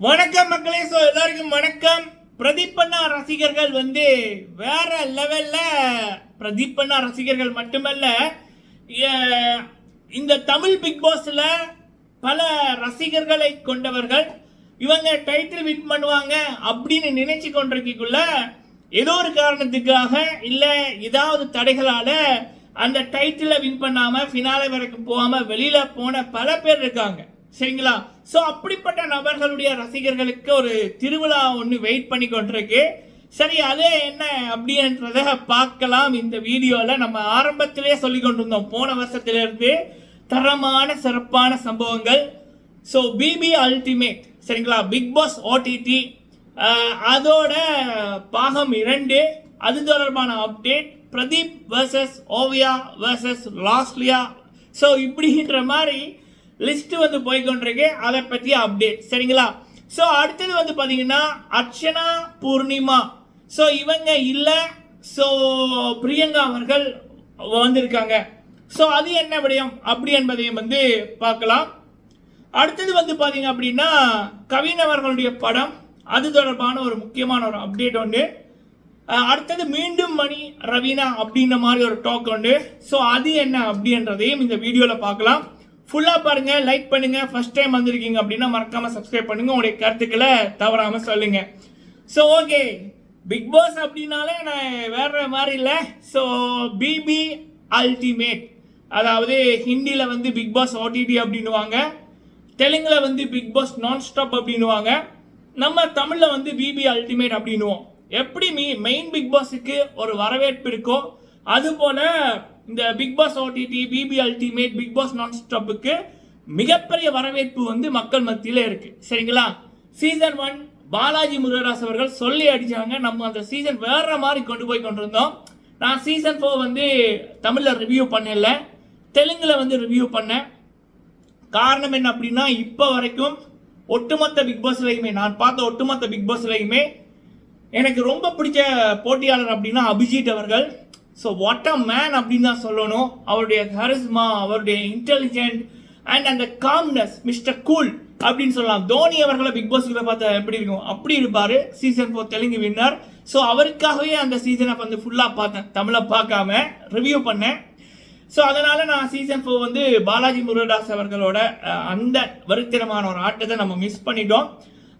வணக்கம் மக்களே. ஸோ எல்லாருக்கும் வணக்கம். பிரதீபண்ணா ரசிகர்கள் வந்து வேற லெவல்ல பிரதீபண்ணா ரசிகர்கள் மட்டுமல்ல இந்த தமிழ் பிக் பாஸ்ல பல ரசிகர்களை கொண்டவர்கள். இவங்க டைட்டில் வின் பண்ணுவாங்க அப்படின்னு நினைச்சு கொண்டிருக்கக்குள்ள ஏதோ ஒரு காரணத்துக்காக இல்லை ஏதாவது தடைகளால் அந்த டைட்டிலை வின் பண்ணாமல் ஃபினாலே வரைக்கும் போகாமல் வெளியில் போன பல பேர் இருக்காங்க. சரிங்களா? ஸோ அப்படிப்பட்ட நபர்களுடைய ரசிகர்களுக்கு ஒரு திருவிழா ஒன்று வெயிட் பண்ணி கொண்டிருக்கு. சரி அது என்ன அப்படின்றத பார்க்கலாம். இந்த வீடியோவில் நம்ம ஆரம்பத்திலே சொல்லி கொண்டிருந்தோம். போன வருஷத்திலிருந்து தரமான சிறப்பான சம்பவங்கள். ஸோ பிபி அல்டிமேட் சரிங்களா? பிக் பாஸ் ஓடிடி அதோட பாகம் இரண்டு. அது தொடர்பான update Pradeep versus Oviya versus Losliya. So இப்படின்ற மாதிரி லிஸ்ட் வந்து போய்கொண்டிருக்கு அதை பற்றி அப்டேட் சரிங்களா? ஸோ அடுத்தது வந்து பார்த்தீங்கன்னா அர்ச்சனா பூர்ணிமா. ஸோ இவங்க இல்லை. ஸோ பிரியங்கா அவர்கள் வந்திருக்காங்க. ஸோ அது என்ன விடயம்? அப்படி என்பதையும் வந்து பார்க்கலாம். அடுத்தது வந்து பார்த்தீங்க அப்படின்னா கவினவர்களுடைய படம். அது தொடர்பான ஒரு முக்கியமான ஒரு அப்டேட் உண்டு. அடுத்தது மீண்டும் மணி ரவீனா அப்படின்ற மாதிரி ஒரு டாக் உண்டு. ஸோ அது என்ன அப்படின்றதையும் இந்த வீடியோவில் பார்க்கலாம். ஃபுல்லாக பாருங்க லைக் பண்ணுங்க. ஃபர்ஸ்ட் டைம் வந்திருக்கீங்க அப்படின்னா மறக்காம சப்ஸ்கிரைப் பண்ணுங்க. உங்களுடைய கருத்துக்களை தவறாம சொல்லுங்க. ஸோ ஓகே பிக் பாஸ் அப்படின்னாலே நான் வேற மாதிரி இல்லை. ஸோ பிபி அல்டிமேட் அதாவது ஹிந்தியில் வந்து பிக் பாஸ் ஓடிடி அப்படின்னுவாங்க. தெலுங்கில் வந்து பிக் பாஸ் நான் ஸ்டாப் அப்படின்னுவாங்க. நம்ம தமிழில் வந்து பிபி அல்டிமேட் அப்படின்னுவோம். எப்படி மீ மெயின் பிக் பாஸுக்கு ஒரு வரவேற்பு இருக்கோ அது போல இந்த Bigg Boss OTT BB ultimate Bigg Boss non ஸ்டாப்புக்கு மிகப்பெரிய வரவேற்பு வந்து மக்கள் மத்தியில் இருக்கு. சரிங்களா? சீசன் ஒன் பாலாஜி முருகதாஸ் அவர்கள் சொல்லி அடிச்சாங்க. நம்ம அந்த சீசன் வேற மாதிரி கொண்டு போய் கொண்டிருந்தோம். நான் சீசன் ஃபோர் வந்து தமிழில் ரிவ்யூ பண்ணல. தெலுங்கில் வந்து ரிவ்யூ பண்ணேன். காரணம் என்ன அப்படின்னா இப்போ வரைக்கும் ஒட்டுமொத்த பிக் பாஸ்லையுமே நான் பார்த்த ஒட்டுமொத்த பிக் பாஸ்லையுமே எனக்கு ரொம்ப பிடிச்ச போட்டியாளர் அப்படின்னா அபிஜித் அவர்கள். ஸோ வாட் அ மேன் அப்படின்னு தான் சொல்லணும். அவருடைய ஹரிஸ்மா அவருடைய இன்டெலிஜென்ட் அண்ட் அந்த காம்னஸ் மிஸ்டர் கூல் அப்படின்னு சொல்லலாம். தோனி அவர்களை பிக் பாஸ்ல பார்த்தா எப்படி இருக்கும்? அப்படி இருப்பார். Season four Telugu winner so அவருக்காகவே அந்த சீசனை வந்து ஃபுல்லாக பார்த்தேன். தமிழை பார்க்காம ரிவ்யூ பண்ணேன். ஸோ அதனால் நான் சீசன் ஃபோர் வந்து பாலாஜி முருகதாஸ் அவர்களோட அந்த வருத்திரமான ஒரு ஆட்டத்தை நம்ம மிஸ் பண்ணிட்டோம்.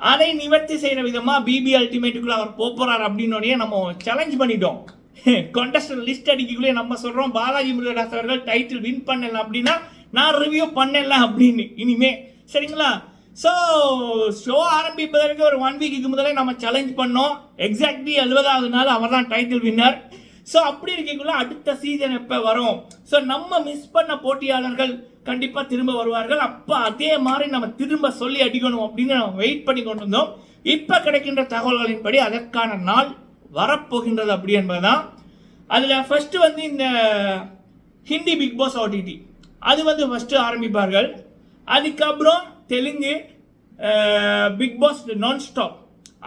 அதை நிவர்த்தி செய்கிற விதமாக பிபி அல்டிமேட்டுக்குள்ளே அவர் போகிறார் போறார் அப்படின்னோடனே நம்ம சேலஞ்ச் பண்ணிட்டோம். கண்டஸ்டன் லிஸ்ட் அடிக்கக்குள்ளே நம்ம சொல்கிறோம் பாலாஜி முருகதாஸ் அவர்கள் டைட்டில் வின் பண்ணல அப்படின்னா நான் ரிவ்யூ பண்ணல அப்படின்னு. இனிமே சரிங்களா? ஸோ ஷோ ஆரம்பிப்பதற்கு ஒரு ஒன் வீக்குக்கு முதலே நம்ம சேலஞ்ச் பண்ணோம். எக்ஸாக்ட்லி எழுபதாவது நாள் அவர் தான் டைட்டில் வின்னர் ஸோ அப்படி இருக்கக்குள்ள அடுத்த சீசன் எப்போ வரும்? ஸோ நம்ம மிஸ் பண்ண போட்டியாளர்கள் கண்டிப்பாக திரும்ப வருவார்கள். அப்போ அதே மாதிரி நம்ம திரும்ப சொல்லி அடிக்கணும் அப்படின்னு நம்ம வெயிட் பண்ணி கொண்டு இருந்தோம் இப்போ கிடைக்கின்ற தகவல்களின்படி அதற்கான நாள் வரப்போகின்றது அப்படி என்பதுதான். அதில் ஃபஸ்ட்டு வந்து இந்த ஹிந்தி பிக் பாஸ் ஓடிடி அது வந்து ஃபஸ்ட்டு ஆரம்பிப்பார்கள். அதுக்கப்புறம் Telugu Bigg Boss non stop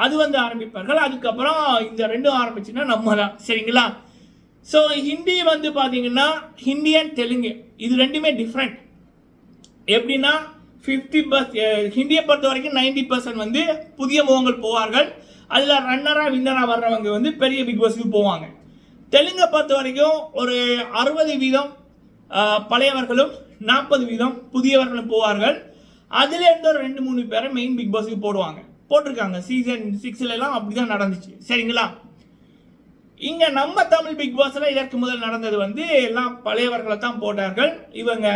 அது வந்து ஆரம்பிப்பார்கள். அதுக்கப்புறம் இந்த ரெண்டும் ஆரம்பிச்சுன்னா நம்ம தான் சரிங்களா? ஸோ ஹிந்தி வந்து பார்த்தீங்கன்னா ஹிந்தி அண்ட் தெலுங்கு. இது ரெண்டுமே டிஃப்ரெண்ட் எப்படின்னா ஃபிஃப்டி பர்ஸ் ஹிந்தியை பொறுத்த வரைக்கும் நைன்டி பர்சன்ட் வந்து புதிய முகங்கள் போவார்கள். அதில் ரன்னராக வின்னராக வர்றவங்க வந்து பெரிய பிக் பாஸ்க்கு போவாங்க. தெலுங்கை பொறுத்த வரைக்கும் ஒரு அறுபது வீதம் பழையவர்களும் நாற்பது வீதம் புதியவர்களும் போவார்கள். அதுலேருந்து ஒரு ரெண்டு மூணு பேரை மெயின் பிக் பாஸ்க்கு போடுவாங்க. போட்டிருக்காங்க. சீசன் சிக்ஸ்லலாம் அப்படி அப்படிதான் நடந்துச்சு. சரிங்களா? இங்கே நம்ம தமிழ் பிக் பாஸில் இதற்கு முதல் நடந்தது வந்து எல்லாம் பழையவர்களை தான் போட்டார்கள். இவங்க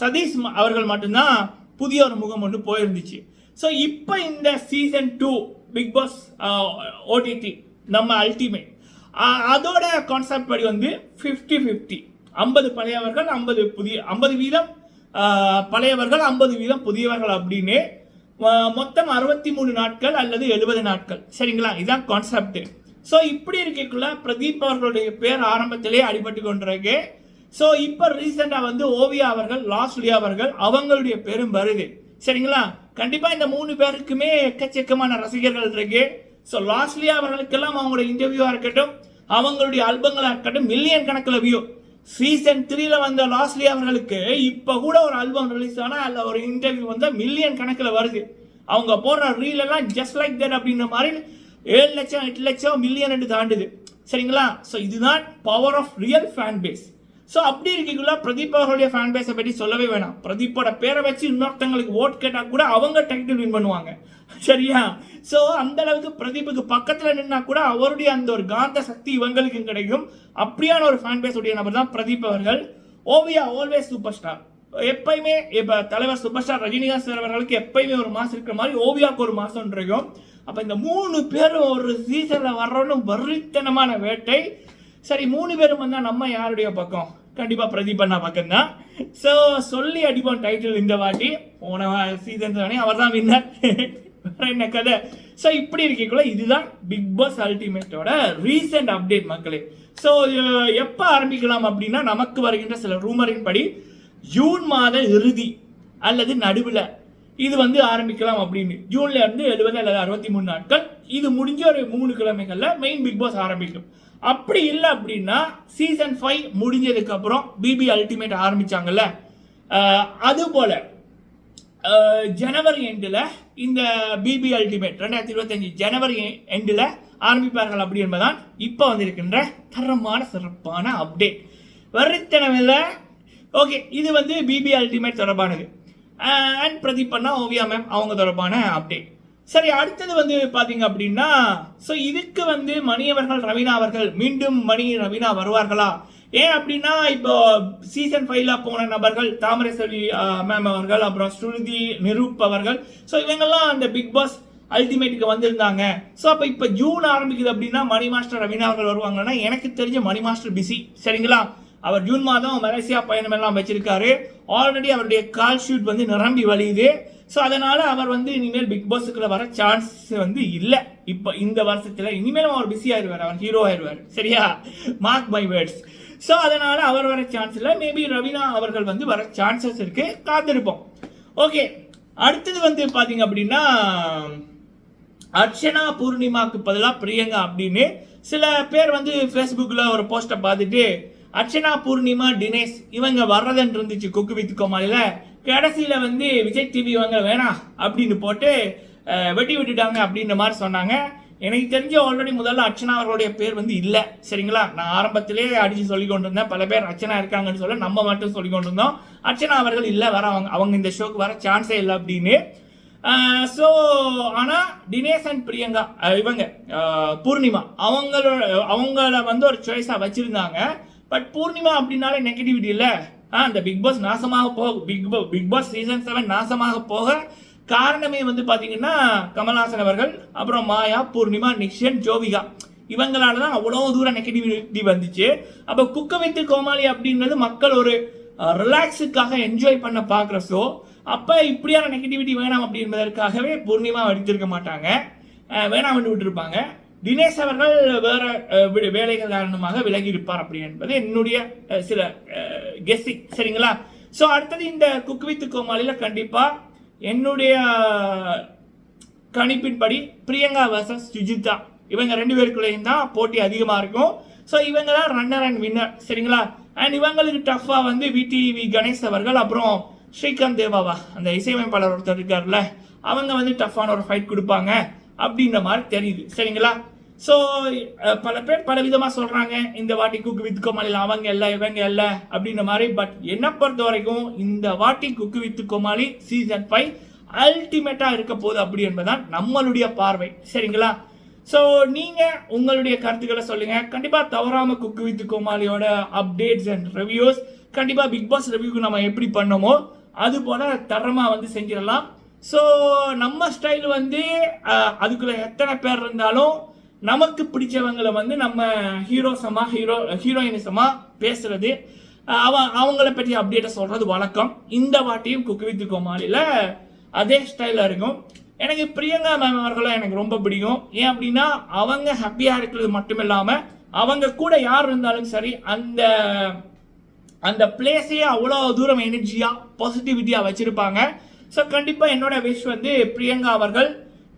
சதீஷ் அவர்கள் மட்டும்தான் புதிய ஒரு முகம் ஒன்று போயிருந்துச்சு. ஸோ இப்போ இந்த season two Bigg Boss OTT நம்ம அல்டிமேட் அதோட கான்செப்ட் படி வந்து ஃபிஃப்டி ஃபிஃப்டி ஐம்பது பழையவர்கள் ஐம்பது புதிய ஐம்பது வீதம் பழையவர்கள் ஐம்பது வீதம் புதியவர்கள் அப்படின்னு மொத்தம் அறுபத்தி மூணு நாட்கள் அல்லது எழுபது நாட்கள். சரிங்களா? இதுதான் கான்செப்ட் ஸோ இப்படி இருக்கக்குள்ள பிரதீப் அவர்களுடைய பேர் ஆரம்பத்திலே அடிபட்டு கொண்டிருக்கு. ஸோ இப்போ ரீசெண்டாக வந்து ஓவியா அவர்கள் லாஸ்லியா அவர்கள் அவங்களுடைய பேரும் வருது. சரிங்களா? கண்டிப்பாக இந்த மூணு பேருக்குமே எக்கச்சக்கமான ரசிகர்கள் இருக்கு. ஸோ லாஸ்ட்லி அவர்களுக்கெல்லாம் அவங்களோட இன்டர்வியூவாக இருக்கட்டும் அவங்களுடைய ஆல்பங்களாக இருக்கட்டும் மில்லியன் கணக்கில் வியூ சீசன் த்ரீல வந்த லாஸ்ட்லி அவர்களுக்கு இப்போ கூட ஒரு ஆல்பம் ரிலீஸ் ஆனால் அதில் ஒரு இன்டர்வியூ வந்து மில்லியன் கணக்கில் வருது. அவங்க போடுற ரீல் எல்லாம் ஜஸ்ட் லைக் தட் அப்படின்ற மாதிரி ஏழு லட்சம் எட்டு லட்சம் மில்லியன் தாண்டுது. சரிங்களா? ஸோ இதுதான் power of real fan base so அப்படி இருக்கக்குள்ள பிரதீப் அவர்களுடைய ஃபேன் பேஸை பற்றி சொல்லவே வேணாம். பிரதீப்போட பேரை வச்சு இன்னொருத்தங்களுக்கு ஓட் கேட்டால் கூட அவங்க டைட்டில் வின் பண்ணுவாங்க. சரியா? ஸோ அந்த அளவுக்கு பிரதீப்புக்கு பக்கத்தில் நின்னா கூட அவருடைய அந்த ஒரு காந்த சக்தி இவங்களுக்கு கிடைக்கும். அப்படியான ஒரு ஃபேன் பேஸ் உடைய நபர் தான் பிரதீப் அவர்கள். ஓவியா ஆல்வேஸ் சூப்பர் ஸ்டார் எப்பயுமே இப்போ தலைவர் சூப்பர் ஸ்டார் ரஜினிகாந்த் சார் அவர்களுக்கு எப்பயுமே ஒரு மாசம் இருக்கிற மாதிரி ஓவியாவுக்கு ஒரு மாசம் இருக்கும். அப்போ இந்த மூணு பேரும் ஒரு சீசனில் வர்றோன்னு வரித்தனமான வேட்டை. சரி மூணு பேரும் வந்தால் நம்ம யாருடைய பக்கம்? கண்டிப்பாக பிரதீப் அண்ணா பக்கம் தான் ஸோ சொல்லி அடிப்போம் டைட்டில் இந்த வாட்டி. போன சீசன் தானே அவர் தான் வின்னர் என்ன கதை? ஸோ இப்படி இருக்கக்குள்ள இதுதான் பிக் பாஸ் அல்டிமேட்டோட ரீசெண்ட் அப்டேட் மக்களே. ஸோ எப்போ ஆரம்பிக்கலாம் அப்படின்னா நமக்கு வருகின்ற சில ரூமரின் படி ஜூன் மாத இறுதி அல்லது நடுவில் இது வந்து ஆரம்பிக்கலாம் அப்படின்னு. ஜூன்ல இருந்து எழுபது அல்லது அறுபத்தி மூணு நாட்கள். இது முடிஞ்ச ஒரு மூணு கிழமைகளில் மெயின் பிக் பாஸ் ஆரம்பிக்கும். அப்படி இல்லை அப்படின்னா சீசன் ஃபைவ் முடிஞ்சதுக்கு அப்புறம் பிபி அல்டிமேட் ஆரம்பித்தாங்கல்ல அதுபோல் ஜனவரி எண்டில் இந்த பிபி அல்டிமேட் ரெண்டாயிரத்தி இருபத்தஞ்சி ஜனவரி எண்டில் ஆரம்பிப்பார்கள் அப்படி என்பதான் இப்போ வந்திருக்கின்ற தரமான சிறப்பான அப்டேட் வருத்தனவில் ஓகே இது வந்து பிபி அல்டிமேட் தொடர்பானது. அண்ட் பிரதீப் பண்ணா ஓவியா மேம் அவங்க தொடர்பான அப்டேட் சரி அடுத்தது வந்து பார்த்தீங்க அப்படின்னா ஸோ இதுக்கு வந்து மணி அவர்கள் ரவீனா அவர்கள் மீண்டும் மணி ரவீனா வருவார்களா? ஏன் அப்படின்னா இப்போ சீசன் ஃபைவ்ல போன நபர்கள் தாமரை செல்வி மேம் அவர்கள் அப்புறம் ஸ்ருதி நிரூப் அவர்கள் ஸோ இவங்கெல்லாம் அந்த பிக் பாஸ் அல்டிமேட்டுக்கு வந்திருந்தாங்க. ஸோ அப்போ இப்போ ஜூன் ஆரம்பிக்குது அப்படின்னா மணி மாஸ்டர் ரவீனா அவர்கள் வருவாங்கன்னா எனக்கு தெரிஞ்ச மணி மாஸ்டர் பிஸி சரிங்களா? அவர் ஜூன் மாதம் மலேசியா பயணம் எல்லாம் வச்சிருக்காரு. ஆல்ரெடி அவருடைய கால் ஷூட் வந்து நிரம்பி வழியுது. ஸோ அதனால் அவர் வந்து இனிமேல் பிக் பாஸுக்குள்ளே வர சான்ஸ் வந்து இல்லை. இப்போ இந்த வருஷத்தில் இனிமேலும் அவர் பிஸி ஆயிடுவார் அவர் ஹீரோ ஆயிடுவார் சரியா? மார்க் மை வேர்ட்ஸ் ஸோ அதனால் அவர் வர சான்ஸ் இல்லை மேபி ரவீனா அவர்கள் வந்து வர சான்சஸ் இருக்குது காத்திருப்போம். ஓகே அடுத்தது வந்து பார்த்தீங்க அப்படின்னா அர்ச்சனா பூர்ணிமாக்கு பதிலாக பிரியங்கா அப்படின்னு சில பேர் வந்து ஃபேஸ்புக்கில் ஒரு போஸ்ட்டை பார்த்துட்டு அர்ச்சனா பூர்ணிமா தினேஷ் இவங்க வர்றதுன்னு இருந்துச்சு குக்கு வித் கோமாளியில் கடைசியில் வந்து விஜய் டிவி இவங்க வேணாம் அப்படின்னு போட்டு வெட்டி விட்டுட்டாங்க அப்படின்ற மாதிரி சொன்னாங்க. எனக்கு தெரிஞ்ச ஆல்ரெடி முதல்ல அர்ச்சனா அவர்களுடைய பேர் வந்து இல்லை. சரிங்களா? நான் ஆரம்பத்திலே அடித்து சொல்லி கொண்டிருந்தேன். பல பேர் அர்ச்சனா இருக்காங்கன்னு சொல்ல நம்ம மட்டும் சொல்லி கொண்டிருந்தோம். அர்ச்சனா அவர்கள் இல்லை வர அவங்க அவங்க இந்த ஷோக்கு வர சான்ஸே இல்லை அப்படின்னு. ஸோ ஆனால் தினேஷ் அண்ட் பிரியங்கா இவங்க பூர்ணிமா அவங்களோட அவங்கள வந்து ஒரு சாய்ஸாக வச்சுருந்தாங்க. பட் பூர்ணிமா அப்படின்னாலே நெகட்டிவிட்டி இல்லை. அந்த பிக் பாஸ் நாசமாக போக big big boss season seven நாசமாக போக காரணமே வந்து பார்த்தீங்கன்னா கமல்ஹாசன் அவர்கள் அப்புறம் மாயா பூர்ணிமா நிக்ஷன் ஜோவிகா. இவங்களால தான் அவ்வளோ தூரம் நெகட்டிவிட்டி வந்துச்சு. அப்போ குக்க வித்து கோமாளி அப்படின்றது மக்கள் ஒரு ரிலாக்ஸுக்காக என்ஜாய் பண்ண பார்க்குற ஷோ அப்போ இப்படியான நெகட்டிவிட்டி வேணாம் அப்படின்றதற்காகவே பூர்ணிமா எடுத்திருக்க மாட்டாங்க. வேணாம் விட்டு விட்டுருப்பாங்க. தினேஷ் அவர்கள் வேற வேலைகள் காரணமாக விலகி இருப்பார் அப்படி என்பது என்னுடைய சில கெஸ்ஸிங் சரிங்களா? ஸோ அடுத்தது இந்த குக் வித் கோமாளியில் கண்டிப்பாக என்னுடைய கணிப்பின்படி பிரியங்கா வர்சஸ் சுஜிதா இவங்க ரெண்டு பேருக்குள்ளேயும் தான் போட்டி அதிகமாக இருக்கும். ஸோ இவங்க தான் ரன்னர் அண்ட் வின்னர் சரிங்களா? அண்ட் இவங்களுக்கு டஃப்பாக வந்து விடிவி கணேஷ் அவர்கள் அப்புறம் ஸ்ரீகாந்த் தேவாவா அந்த இசையமைப்பாளர் ஒருத்தர் இருக்கார்ல அவங்க வந்து டஃப்பான ஒரு ஃபைட் கொடுப்பாங்க அப்படின்ற மாதிரி தெரியுது. சரிங்களா? ஸோ பல பேர் பல விதமாக சொல்கிறாங்க இந்த வாட்டி குக்கு வித் கோமாளியில் அவங்க இல்லை இவங்க இல்லை அப்படின்ற மாதிரி. பட் என்னை பொறுத்த வரைக்கும் இந்த வாட்டி cook with Comali season five அல்டிமேட்டாக இருக்க போகுது அப்படி என்பதுதான் நம்மளுடைய பார்வை. சரிங்களா? ஸோ நீங்கள் உங்களுடைய கருத்துக்களை சொல்லுங்கள் கண்டிப்பாக தவறாமல் குக்கு வித் கோமாளியோட அப்டேட்ஸ் அண்ட் ரிவ்யூஸ் கண்டிப்பாக பிக் பாஸ் ரிவ்யூக்கு நம்ம எப்படி பண்ணோமோ அது போல் தரமாக வந்து செஞ்சிடலாம். ஸோ நம்ம ஸ்டைல் வந்து அதுக்குள்ளே எத்தனை பேர் இருந்தாலும் நமக்கு பிடிச்சவங்களை வந்து நம்ம ஹீரோசமா ஹீரோ ஹீரோயினிசமா பேசுறது. அவ அவங்கள பற்றி அப்டேட்டை சொல்கிறது வழக்கம். இந்த வாட்டியும் குக்கு வித் கோமாளியில் அதே ஸ்டைலில் இருக்கும். எனக்கு பிரியங்கா மேம் அவர்களை எனக்கு ரொம்ப பிடிக்கும். ஏன் அப்படின்னா அவங்க ஹாப்பியாக இருக்கிறது மட்டும் இல்லாமல் அவங்க கூட யார் இருந்தாலும் சரி அந்த அந்த பிளேஸையே அவ்வளோ தூரம் எனர்ஜியாக பாசிட்டிவிட்டியாக வச்சுருப்பாங்க. ஸோ கண்டிப்பாக என்னோட விஷ் வந்து பிரியங்கா அவர்கள்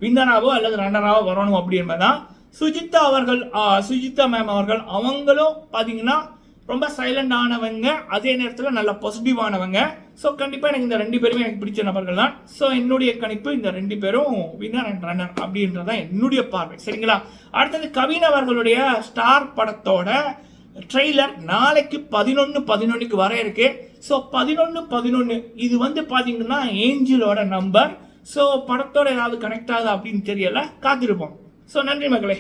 வின்னராகவோ அல்லது ரன்னராகவோ வரணும் அப்படி என்பதுதான் சுஜிதா அவர்கள் ஆ, சுஜிதா மேம் அவர்கள் அவங்களும் பார்த்தீங்கன்னா ரொம்ப சைலண்ட் ஆனவங்க. அதே நேரத்தில் நல்ல பாசிட்டிவானவங்க ஸோ கண்டிப்பாக எனக்கு இந்த ரெண்டு பேருமே எனக்கு பிடிச்ச நபர்கள் தான். ஸோ என்னுடைய கணிப்பு இந்த ரெண்டு பேரும் வின்னர் அண்ட் ரன்னர் அப்படின்றதான் என்னுடைய பார்வை. சரிங்களா? அடுத்தது கவின் அவர்களுடைய ஸ்டார் படத்தோட ட்ரெய்லர் நாளைக்கு பதினொன்று பதினொன்றுக்கு வர இருக்கு. ஸோ பதினொன்று பதினொன்று இது வந்து பார்த்தீங்கன்னா ஏஞ்சலோட நம்பர் ஸோ படத்தோட ஏதாவது கனெக்ட் ஆகுது அப்படின்னு தெரியல. காத்திருப்போம். ஸோ நன்றி மகளே.